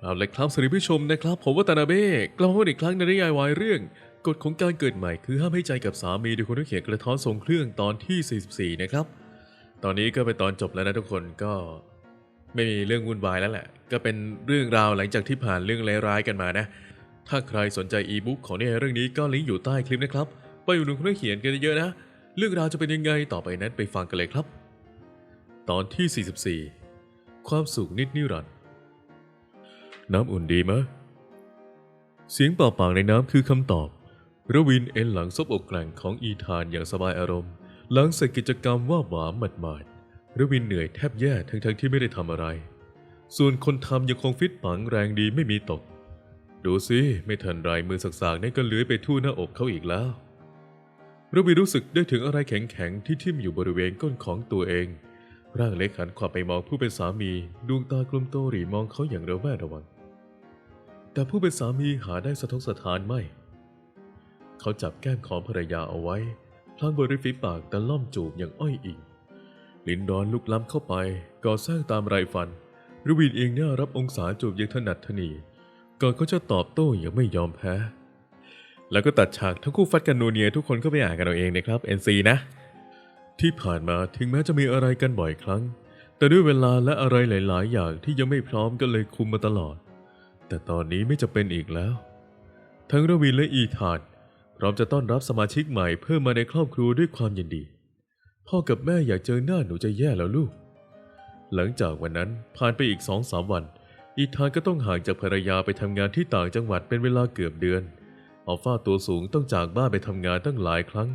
เอาลยครับสวัสดีผู้ชมนะครับผมว่าตนาเบ้กลับมาพบอีกครั้งในนิยายวายเรื่อง กฎของการเกิดใหม่คือห้ามให้ใจกับสามีโดยคนที่เขียนกระท้อนทรงเครื่องตอนที่ 44 นะครับ ตอนนี้ก็เป็นตอนจบแล้วนะทุกคนก็ไม่มีเรื่องวุ่นวายแล้วแหละ ก็เป็นเรื่องราวหลังจากที่ผ่านเรื่องร้ายๆกันมานะ ถ้าใครสนใจอีบุ๊กของนิยายเรื่องนี้ก็ลิงก์อยู่ใต้คลิปนะครับ ไปอุดหนุนคนที่เขียนกันเยอะนะ เรื่องราวจะเป็นยังไงต่อไปนั้นไปฟังกันเลยครับ ตอนที่ 44 ความสุขนิดนิรันดร์ น้ำอุ่นดีมะ เสียงเป่าปากในน้ำคือคำตอบ ระวินเอ็นหลังซบอกแกร่งของอีธานอย่างสบายอารมณ์ หลังเสร็จกิจกรรมว่าหวามหมัดหมาดๆระวินเหนื่อยแทบแย่ทั้งๆที่ไม่ได้ทำอะไร ส่วนคนทำยังคงฟิตปังแรงดีไม่มีตก ดูสิไม่ทันไรมือสักๆนั่นก็เลื้อยไปทั่วหน้าอกเขาอีกแล้วระวินรู้สึกได้ถึงอะไรแข็งๆ ที่ทิ่มอยู่บริเวณก้นของตัวเอง ร่างเล็กหันขวับไปมองผู้เป็นสามี ดวงตากลมโตหรีมองเขาอย่างระแวดระวัง แต่ผู้เป็นสามีหาได้สะทกสะท้านไม่ เขาจับแก้มของภรรยาเอาไว้ พลางบริฝีปากแต่ล่อมจูบอย่างอ้อยอิง ลิ้นร้อนลุกล้ำเข้าไป ก่อสร้างตามไรฟันรวินเองเนี่ยรับองศาจูบอย่างถนัดถนี ก่อนเขาจะตอบโต้อย่างไม่ยอมแพ้ แล้วก็ตัดฉากทั้งคู่ฟัดกันนัวเนียทุกคนก็ไปอ่านกันเอาเองนะครับ NC นะ ที่ผ่านมาถึงแม้จะมีอะไรกันบ่อยครั้ง แต่ด้วยเวลาและอะไรหลาย ๆ อย่างที่ยังไม่พร้อมก็เลยคุมมาตลอด แต่ตอนนี้ไม่จะเป็นอีกแล้ว ทั้งระวินและอีธานพร้อมจะต้อนรับสมาชิกใหม่เพิ่มมาในครอบครัวด้วยความยินดี พ่อกับแม่อยากเจอหน้าหนูจะแย่แล้วลูก หลังจากวันนั้นผ่านไปอีกสองสามวัน อีธานก็ต้องห่างจากภรรยาไปทำงานที่ต่างจังหวัดเป็นเวลาเกือบเดือนอัลฟาตัวสูงต้องจากบ้านไปทำงานตั้งหลายครั้ง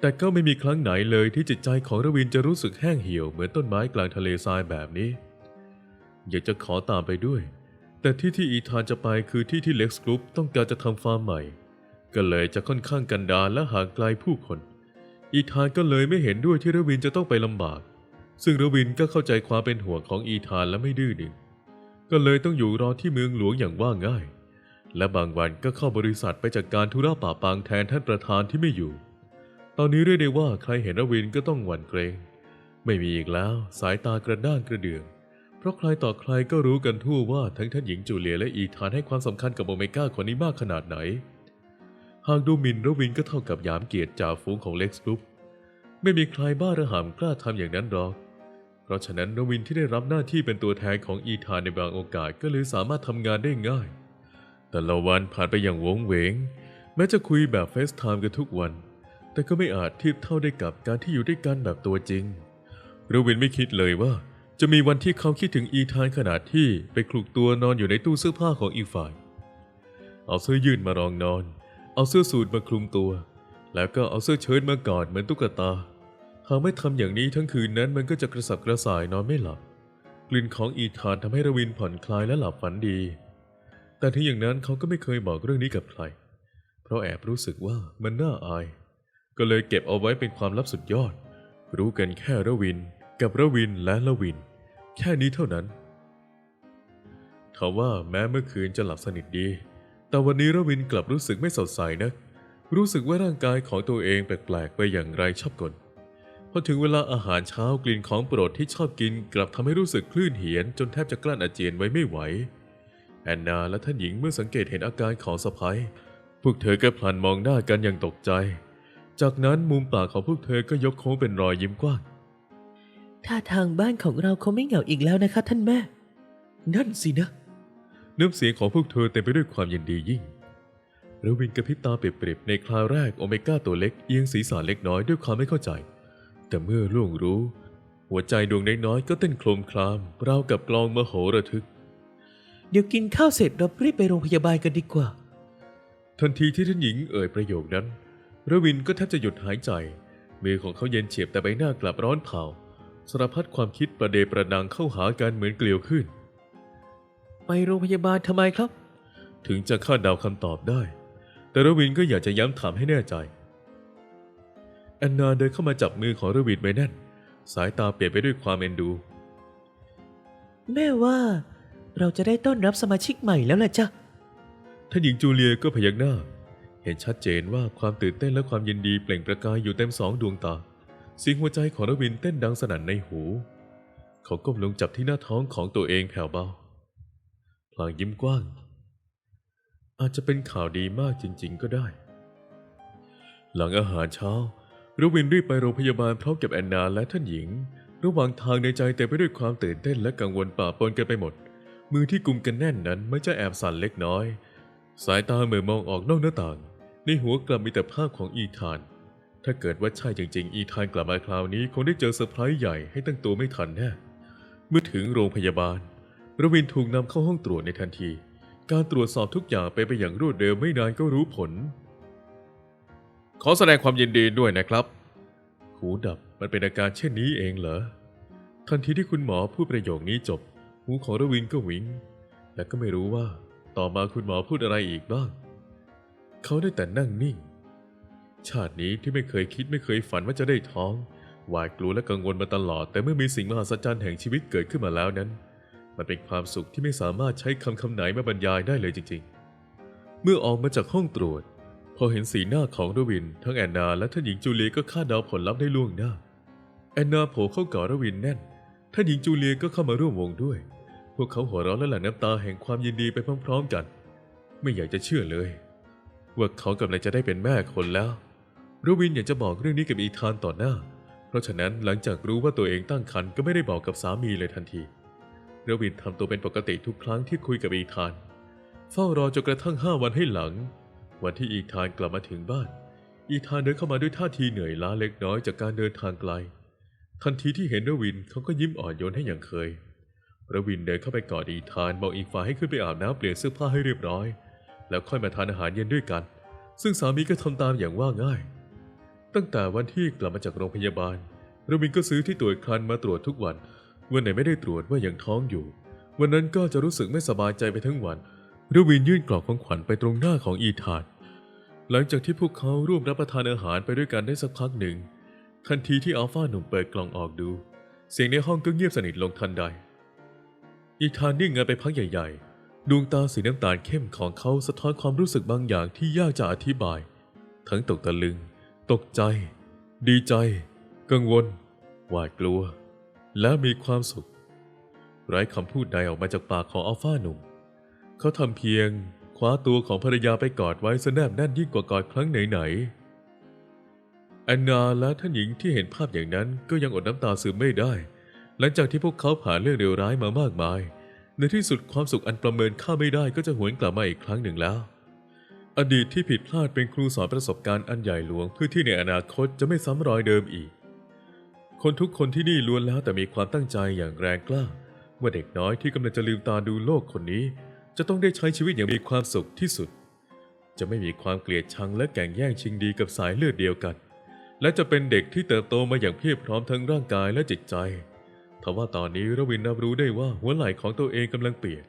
แต่ก็ไม่มีครั้งไหนเลยที่จิตใจของระวินจะรู้สึกแห้งเหี่ยวเหมือนต้นไม้กลางทะเลทรายแบบนี้ อยากจะขอตามไปด้วย แต่ที่ที่อีธานจะไปคือที่ที่เล็กซ์กรุ๊ปต้องการจะทำฟาร์มใหม่ ก็เลยจะค่อนข้างกันดารและห่างไกลผู้คน อีธานก็เลยไม่เห็นด้วยที่ระวินจะต้องไปลำบาก ซึ่งระวินก็เข้าใจความเป็นห่วงของอีธานและไม่ดื้อดึง ก็เลยต้องอยู่รอที่เมืองหลวงอย่างว่าง่าย และบางวันก็เข้าบริษัทไปจัดการธุระป่าปางแทนท่านประธานที่ไม่อยู่ ตอนนี้เรียกได้ว่าใครเห็นระวินก็ต้องหวั่นเกรง ไม่มีอีกแล้วสายตากระด้างกระเดือง ราะใครต่อใครก็รู้กันทั่วว่าทั้งท่านหญิงจูเลียและอีธานให้ความสำคัญกับโอเมก้าคนนี้มากขนาดไหน หากดูหมินระวินก็เท่ากับหยามเกียรติจ่าฝูงของเล็กซ์กรุ๊ปไม่มีใครบ้าระห่ำกล้าทำอย่างนั้นหรอก เพราะฉะนั้นระวินที่ได้รับหน้าที่เป็นตัวแทนของอีธานในบางโอกาสก็เลยสามารถทำงานได้ง่าย แต่ละวันผ่านไปอย่างวงเวง แม้จะคุยแบบเฟซไทม์กันทุกวัน แต่ก็ไม่อาจเทียบเท่าได้กับการที่อยู่ด้วยกันแบบตัวจริงระวินไม่คิดเลยว่า จะมีวันที่เขาคิดถึงอีธานขนาดที่ไปคลุกตัวนอนอยู่ในตู้เสื้อผ้าของอีกฝ่าย เอาเสื้อยืดมารองนอน เอาเสื้อสูทมาคลุมตัว แล้วก็เอาเสื้อเชิ้ตมากอดเหมือนตุ๊กตา หากไม่ทำอย่างนี้ทั้งคืนนั้นมันก็จะกระสับกระส่ายนอนไม่หลับ กลิ่นของอีธานทำให้ระวินผ่อนคลายและหลับฝันดี แต่ที่อย่างนั้นเขาก็ไม่เคยบอกเรื่องนี้กับใคร เพราะแอบรู้สึกว่ามันน่าอาย ก็เลยเก็บเอาไว้เป็นความลับสุดยอด รู้กันแค่ระวิน กับระวินและละวิน แค่นี้เท่านั้นทว่าแม้เมื่อคืนจะหลับสนิทดี แต่วันนี้ระวินกลับรู้สึกไม่สดใสนะัก รู้สึกว่าร่างกายของตัวเองแปลกๆไปอย่างไรชอบกลพอถึงเวลาอาหารเช้ากลิ่นของโปรดที่ชอบกินกลับทำให้รู้สึกคลื่นเหียนจนแทบจะกลั้นอาเจียนไว้ไม่ไหว แอนนาและท่านหญิงเมื่อสังเกตเห็นอาการของสะพ้ยพวกเธอก็พลันมองหน้ากันอย่างตกใจ จากนั้นมุมปากของพวกเธอก็ยกโค้งเป็นรอยยิ้มกว้าง ท่าทางบ้านของเราคงไม่เหงาอีกแล้วนะคะ ท่านแม่ นั่นสินะน้ำเสียงของพวกเธอเต็มไปด้วยความยินดียิ่งระวินกระพริบตาเปรียบๆในคราวแรกโอเมก้าตัวเล็กเอียงศีรษะเล็กน้อยด้วยความไม่เข้าใจ แต่เมื่อล่วงรู้ หัวใจดวงน้อยๆก็เต้นโครมครามราวกับกลองมโหระทึก เดี๋ยวกินข้าวเสร็จเรารีบไปโรงพยาบาลกันดีกว่า ทันทีที่ท่านหญิงเอ่ยประโยคนั้นระวินก็แทบจะหยุดหายใจ มือของเขาเย็นเฉียบแต่ใบหน้ากลับร้อนเผา สารพัดความคิดประเดประดังเข้าหากันเหมือนเกลียวขึ้น ไปโรงพยาบาลทำไมครับ ถึงจะคาดเดาคำตอบได้ แต่ระวินก็อยากจะย้ำถามให้แน่ใจ แอนนาเดินเข้ามาจับมือของระวินไว้แน่น สายตาเปลี่ยนไปด้วยความเอ็นดู แม่ว่า เราจะได้ต้อนรับสมาชิกใหม่แล้วล่ะจ้ะท่านหญิงจูเลียก็พยักหน้า เห็นชัดเจนว่าความตื่นเต้นและความยินดีเปล่งประกายอยู่เต็มสองดวงตา เสียงหัวใจของระวินเต้นดังสนั่นในหู เขาก้มลงจับที่หน้าท้องของตัวเองแผ่วเบาพพลางยิ้มกว้าง อาจจะเป็นข่าวดีมากจริง ๆ ก็ได้ หลังอาหารเช้ารวินรีบไปโรงพยาบาลพร้อมกับแอนนาและท่านหญิง ระหว่างทางในใจเต็มไปด้วยความตื่นเต้นและกังวลป่าปนกันไปหมด มือที่กุมกันแน่นนั้นไม่จะแอบสั่นเล็กน้อย สายตาเหมือนมองออกนอกหน้าต่าง ในหัวกลับมีแต่ภาพของอีธาน ถ้าเกิดว่าใช่จริง ๆ อีธานกลับมาคราวนี้ คงได้เจอเซอร์ไพรส์ใหญ่ให้ตั้งตัวไม่ทันแน่ เมื่อถึงโรงพยาบาล ระวินถูกนำเข้าห้องตรวจในทันที การตรวจสอบทุกอย่างไปไปอย่างรวดเร็วไม่นานก็รู้ผล ขอแสดงความยินดีด้วยนะครับ หูดับมันเป็นอาการเช่นนี้เองเหรอ ทันทีที่คุณหมอพูดประโยคนี้จบ หูของระวินก็วิง และก็ไม่รู้ว่า ต่อมาคุณหมอพูดอะไรอีกบ้าง เขาได้แต่นั่งนิ่ง ชาตินี้ที่ไม่เคยคิดไม่เคยฝันว่าจะได้ท้อง หวาดกลัวและกังวลมาตลอด แต่เมื่อมีสิ่งมหัศจรรย์แห่งชีวิตเกิดขึ้นมาแล้วนั้น มันเป็นความสุขที่ไม่สามารถใช้คำคำไหนมาบรรยายได้เลยจริง ๆ เมื่อออกมาจากห้องตรวจ พอเห็นสีหน้าของรวิน ทั้งแอนนาและท่านหญิงจูเลียก็คาดเดาผลลัพธ์ได้ล่วงหน้า แอนนาโผล่เข้ากอดรวินแน่น ท่านหญิงจูเลียก็เข้ามาร่วมวงด้วย พวกเขาหัวเราะและหลั่งน้ำตาแห่งความยินดีไปพร้อม ๆ กัน ไม่อยากจะเชื่อเลย ว่าเขากำลังจะได้เป็นแม่คนแล้ว รวินอยากจะบอกเรื่องนี้กับอีธานต่อหน้า เพราะฉะนั้นหลังจากรู้ว่าตัวเองตั้งครรภ์ก็ไม่ได้บอกกับสามีเลยทันทีรวินทำตัวเป็นปกติทุกครั้งที่คุยกับอีธาน เฝ้ารอจนกระทั่งห้าวันให้หลัง วันที่อีธานกลับมาถึงบ้าน อีธานเดินเข้ามาด้วยท่าทีเหนื่อยล้าเล็กน้อยจากการเดินทางไกล ทันทีที่เห็นรวินเขาก็ยิ้มอ่อนโยนให้อย่างเคยรวินเดินเข้าไปกอดอีธานบอกอีกฝ่ายให้ขึ้นไปอาบน้ำเปลี่ยนเสื้อผ้าให้เรียบร้อย แล้วค่อยมาทานอาหารเย็นด้วยกัน ซึ่งสามีก็ทำตามอย่างว่าง่าย ตั้งแต่วันที่กลับมาจากโรงพยาบาลรวินก็ซื้อที่ตรวจครันมาตรวจทุกวัน วันไหนไม่ได้ตรวจว่ายังท้องอยู่ วันนั้นก็จะรู้สึกไม่สบายใจไปทั้งวันรวินยื่นกล่องของขวัญไปตรงหน้าของอีธาน หลังจากที่พวกเขาร่วมรับประทานอาหารไปด้วยกันได้สักพักหนึ่ง ทันทีที่อัลฟาหนุ่มเปิดกล่องออกดู เสียงในห้องก็เงียบสนิทลงทันใด อีธานนิ่งเงันไปพักใหญ่ ๆ ดวงตาสีน้ำตาลเข้มของเขาสะท้อนความรู้สึกบางอย่างที่ยากจะอธิบาย ทั้งตกตะลึง ตกใจ ดีใจ กังวล หวาดกลัว และมีความสุข ไร้คำพูดใดออกมาจากปากของอัลฟาหนุ่ม เขาทำเพียงคว้าตัวของภรรยาไปกอดไว้สแนบแน่นยิ่งกว่ากอดครั้งไหนๆแอนนาและท่านหญิงที่เห็นภาพอย่างนั้นก็ยังอดน้ำตาซึมไม่ได้ หลังจากที่พวกเขาผ่านเรื่องเลวร้ายมามากมาย ในที่สุดความสุขอันประเมินค่าไม่ได้ก็จะหวนกลับมาอีกครั้งหนึ่งแล้ว อดีตที่ผิดพลาดเป็นครูสอนประสบการณ์อันใหญ่หลวงเพื่อที่ในอนาคตจะไม่ซ้ำรอยเดิมอีก คนทุกคนที่นี่ล้วนแล้วแต่มีความตั้งใจอย่างแรงกล้าว่าเด็กน้อยที่กำลังจะลืมตาดูโลกคนนี้ จะต้องได้ใช้ชีวิตอย่างมีความสุขที่สุด จะไม่มีความเกลียดชังและแก่งแย่งชิงดีกับสายเลือดเดียวกัน และจะเป็นเด็กที่เติบโตมาอย่างเพียบพร้อมทั้งร่างกายและจิตใจทว่าตอนนี้รวินรับรู้ได้ว่าหัวไหล่ของตัวเองกำลังเปียก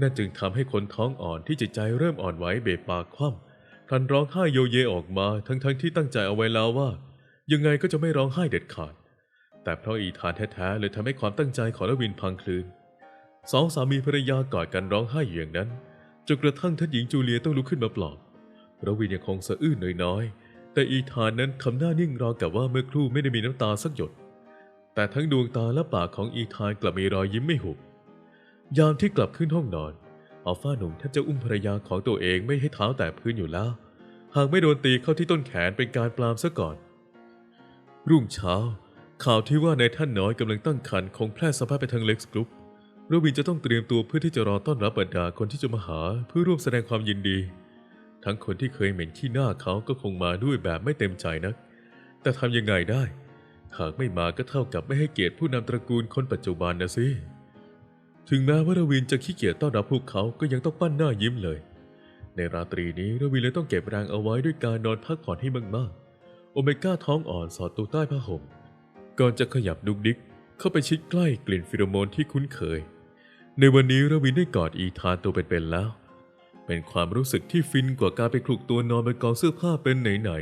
นั่นจึงทำให้คนท้องอ่อนที่จิตใจเริ่มอ่อนไหวเบปากคว่ำทันร้องไห้โยเยออกมาทั้งๆทที่ตั้งใจเอาไว้แล้วว่า ยังไงก็จะไม่ร้องไห้เด็ดขาด แต่เพราะอีธานแท้ๆเลยทำให้ความตั้งใจของรวินพังคลืนสองสามีภรรยากอดกันร้องไห้อยู่อย่างนั้นจนกระทั่งท่านหญิงจูเลียต้องลุกขึ้นมาปลอบรวินยังคงสะอื้นน้อยๆแต่อีธานนั้นทำหน้านิ่งราวกับว่าเมื่อครู่ไม่ได้มีน้ำตาสักหยด แต่ทั้งดวงตาและปากของอีธานกลับมีรอยยิ้มไม่หุบ ยามที่กลับขึ้นห้องนอน อัลฟาหนุ่มแทบจะอุ้มภรรยาของตัวเองไม่ให้เท้าแตะพื้นอยู่แล้ว หากไม่โดนตีเข้าที่ต้นแขนเป็นการปลามซะก่อน รุ่งเช้า ข่าวที่ว่านายท่านน้อยกำลังตั้งครรภ์คงแพร่สะพัดไปทางเล็กซ์กรุ๊ปโรบินจะต้องเตรียมตัวเพื่อที่จะรอต้อนรับบรรดาคนที่จะมาหาเพื่อร่วมแสดงความยินดี ทั้งคนที่เคยเหม็นขี้หน้าเขาก็คงมาด้วยแบบไม่เต็มใจนัก แต่ทำยังไงได้ หากไม่มาก็เท่ากับไม่ให้เกียรติผู้นำตระกูลคนปัจจุบันนะสิ ถึงแม้ว่ารวินจะขี้เกียจต้อนรับพวกเขาก็ยังต้องปั้นหน้ายิ้มเลย ในราตรีนี้รวินเลยต้องเก็บแรงเอาไว้ด้วยการนอนพักผ่อนให้มากๆ โอเมก้าท้องอ่อนสอดตัวใต้ผ้าห่ม ก่อนจะขยับดุกดิกเข้าไปชิดใกล้กลิ่นฟิโรโมนที่คุ้นเคย ในวันนี้รวินได้กอดอีธานตัวเป็นๆแล้ว เป็นความรู้สึกที่ฟินกว่าการไปคลุกตัวนอนบนกองเสื้อผ้าเป็นไหน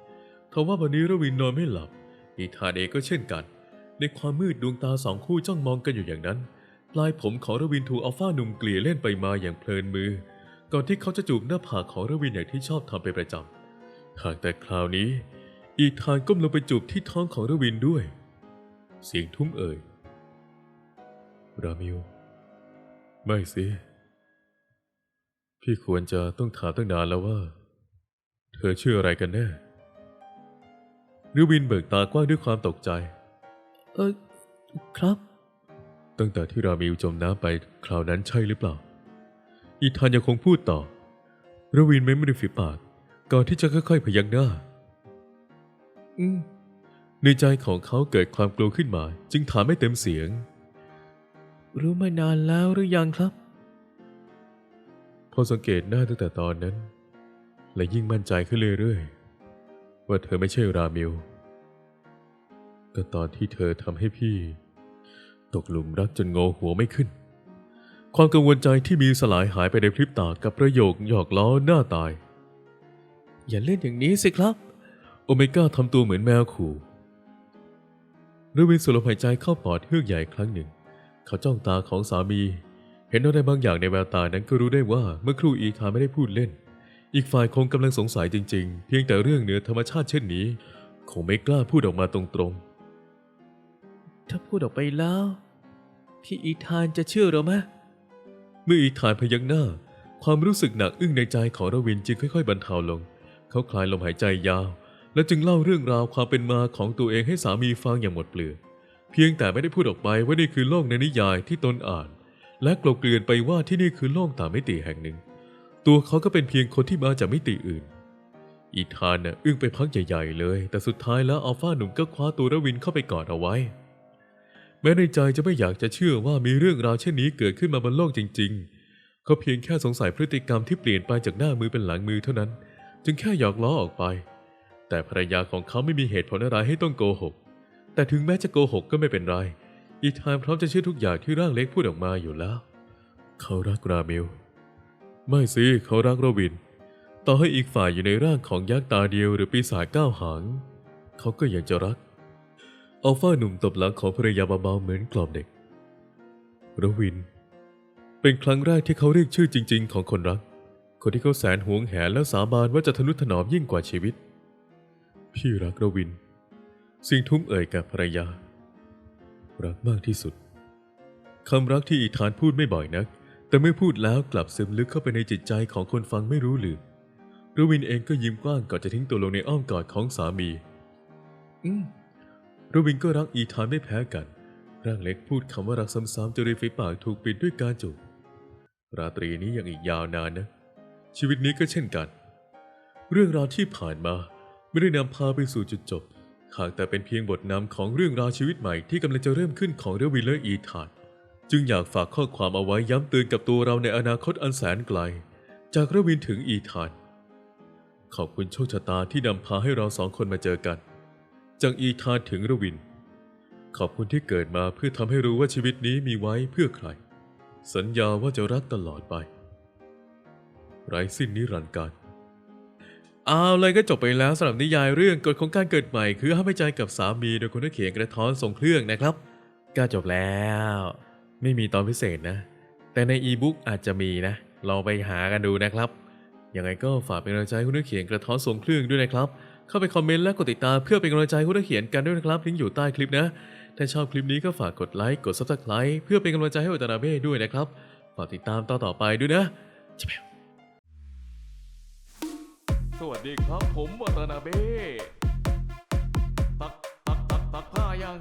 ๆทว่าวันนี้รวินนอนไม่หลับ อีธานเองก็เช่นกัน ในความมืดดวงตาสองคู่จ้องมองกันอยู่อย่างนั้น ปลายผมของรวินถูกอัลฟาหนุ่มเกลี่ยเล่นไปมาอย่างเพลินมือ ก่อนที่เขาจะจูบหน้าผากของรวินอย่างที่ชอบทำเป็นประจำหากแต่คราวนี้ อีธานก้มลงไปจูบที่ท้องของรวินด้วย เสียงทุ้มเอ่ย รามิว ไม่สิ พี่ควรจะต้องถามตั้งนานแล้วว่า เธอชื่ออะไรกันแน่ริวินเบิกตากว้างด้วยความตกใจ เออครับ ตั้งแต่ที่รามิวจมน้ำไปคราวนั้นใช่หรือเปล่า อีธานยังคงพูดต่อรวินไม่ไม่ได้ฝีปาก ก่อนที่จะค่อยๆ พยักหน้า อืม ในใจของเขาเกิดความกลัวขึ้นมา จึงถามไม่เต็มเสียง รู้มานานแล้วหรือยังครับ พอสังเกตหน้าตั้งแต่ตอนนั้น และยิ่งมั่นใจขึ้นเรื่อยๆ ว่าเธอไม่ใช่รามิวก็ตอนที่เธอทำให้พี่ ตกหลุมรักจนงอหัวไม่ขึ้น ความกังวลใจที่มีสลายหายไปในพริบตากับประโยคหยอกล้อหน้าตาย อย่าเล่นอย่างนี้สิครับ โอเมก้าทำตัวเหมือนแมวขู่รวินสูดลมหายใจเข้าปอดเฮือกใหญ่ครั้งหนึ่ง เขาจ้องตาของสามี เห็นอะไรบางอย่างในแววตานั้นก็รู้ได้ว่าเมื่อครู่อีธานไม่ได้พูดเล่น อีกฝ่ายคงกำลังสงสัยจริง ๆ เพียงแต่เรื่องเหนือธรรมชาติเช่นนี้ คงไม่กล้าพูดออกมาตรงๆ ถ้าพูดออกไปแล้ว พี่อีธานจะเชื่อเราไหมเมื่ออีธานพยักหน้า ความรู้สึกหนักอึ้งในใจของรวินจึงค่อยๆ บรรเทาลง เขาคลายลมหายใจยาว และจึงเล่าเรื่องราวความเป็นมาของตัวเองให้สามีฟังอย่างหมดเปลือกเพียงแต่ไม่ได้พูดออกไปว่านี่คือโลกในนิยายที่ตนอ่าน และกลบเกลื่อนไปว่าที่นี่คือโลกต่างมิติแห่งหนึ่ง ตัวเขาก็เป็นเพียงคนที่มาจากมิติอื่น อีธานน่ะอึ้งไปพักใหญ่ๆเลย แต่สุดท้ายแล้วอัลฟาหนุ่มก็คว้าตัวรวินเข้าไปกอดเอาไว้ แม้ในใจจะไม่อยากจะเชื่อว่ามีเรื่องราวเช่นนี้เกิดขึ้นมาบนโลกจริง ๆ เขาเพียงแค่สงสัยพฤติกรรมที่เปลี่ยนไปจากหน้ามือเป็นหลังมือเท่านั้น จึงแค่หยอกล้อออกไป แต่ภรรยาของเขาไม่มีเหตุผลอะไรให้ต้องโกหก แต่ถึงแม้จะโกหกก็ไม่เป็นไร อีธานพร้อมจะเชื่อทุกอย่างที่ร่างเล็กพูดออกมาอยู่แล้ว เขารักราเมล ไม่สิเขารักโรบิน ต่อให้อีกฝ่ายอยู่ในร่างของยักษ์ตาเดียวหรือปีศาจก้าวหาง เขาก็ยังจะรัก อัลฟาหนุ่มตบหลังของภรรยาเบาๆเหมือนกล่อมเด็กโรวิน เป็นครั้งแรกที่เขาเรียกชื่อจริง ๆ ของคนรัก คนที่เขาแสนหวงแหนและสาบานว่าจะทนุถนอมยิ่งกว่าชีวิต พี่รักโรวิน สิ่งทุ้มเอ่ยกับภรรยา รักมากที่สุดคำรักที่อีธานพูดไม่บ่อยนัก แต่เมื่อพูดแล้วกลับซึมลึกเข้าไปในจิตใจของคนฟังไม่รู้ลืมรวินเองก็ยิ้มกว้างก่อนจะทิ้งตัวลงในอ้อมกอดของสามี อืม รบินก็รักอีธานไม่แพ้กัน ร่างเล็กพูดคำว่ารักซ้ำๆจนริมฝีปากถูกปิดด้วยการจูบ ราตรีนี้ยังอีกยาวนานนะ ชีวิตนี้ก็เช่นกัน เรื่องราวที่ผ่านมาไม่ได้นำพาไปสู่จุดจบ หากแต่เป็นเพียงบทนำของเรื่องราวชีวิตใหม่ที่กำลังจะเริ่มขึ้นของเรวินและอีธาน จึงอยากฝากข้อความเอาไว้ย้ำเตือนกับตัวเราในอนาคตอันแสนไกล จากเรวินถึงอีธาน ขอบคุณโชคชะตาที่นำพาให้เราสองคนมาเจอกัน จากอีธานถึงระวิน ขอบคุณที่เกิดมาเพื่อทำให้รู้ว่าชีวิตนี้มีไว้เพื่อใคร สัญญาว่าจะรักตลอดไป ไร้สิ้นนิรันดร์การเอาเลยก็จบไปแล้วสำหรับนิยายเรื่องกฎของการเกิดใหม่ คือห้ามให้ใจกับสามีโดยคนที่เขียนกระท้อนส่งเครื่องนะครับก็จบแล้ว ไม่มีตอนพิเศษนะ แต่ในอีบุ๊กอาจจะมีนะลองไปหากันดูนะครับยังไงก็ฝากเป็นกำลังใจให้คุณนักเขียนกระท้อนส่งเครื่องด้วยนะครับ เข้าไปคอมเมนต์และกดติดตามเพื่อเป็นกำลังใจให้คุณนักเขียนกันด้วยนะครับลิงก์อยู่ใต้คลิปนะ ถ้าชอบคลิปนี้ก็ฝากกดไลค์กด subscribe เพื่อเป็นกำลังใจให้อุตนาเบ้ด้วยนะครับฝากติดตามตอนต่อไปด้วยนะจิบสวัสดีครับผมวัตนาเบ้ตักตักตักตักผ้ายัง